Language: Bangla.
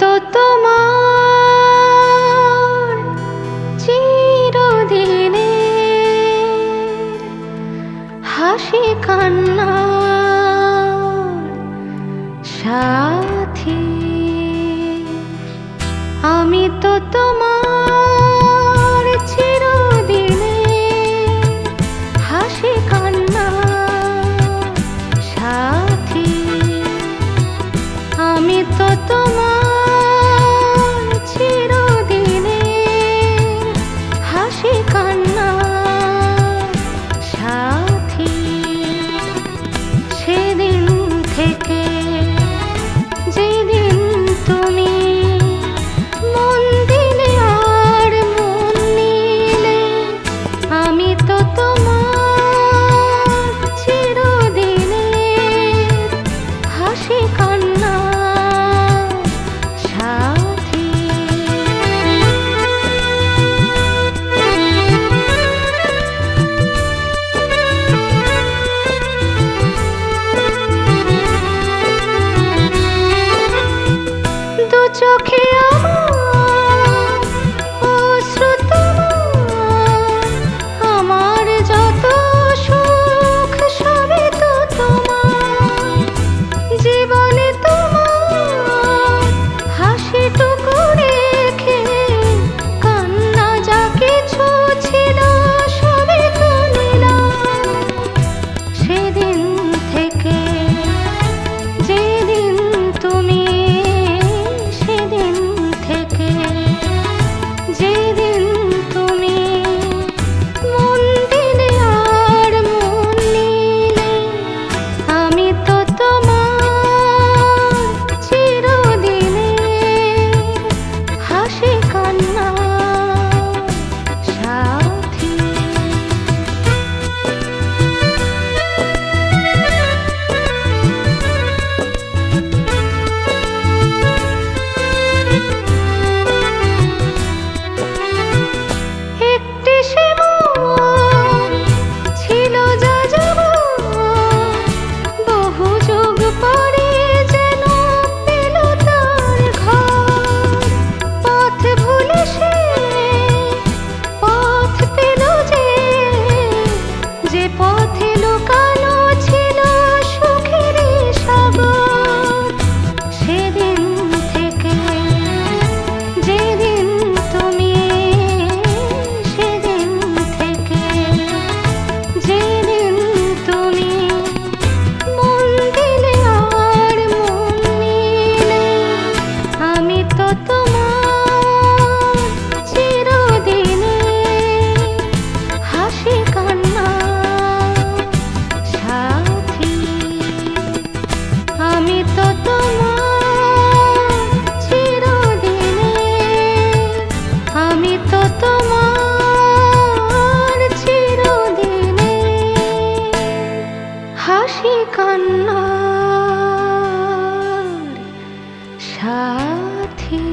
তো তোমার চিরদিনে হাসি কান্না সাথী। আমি তো তোমার চোখে আমার সাথী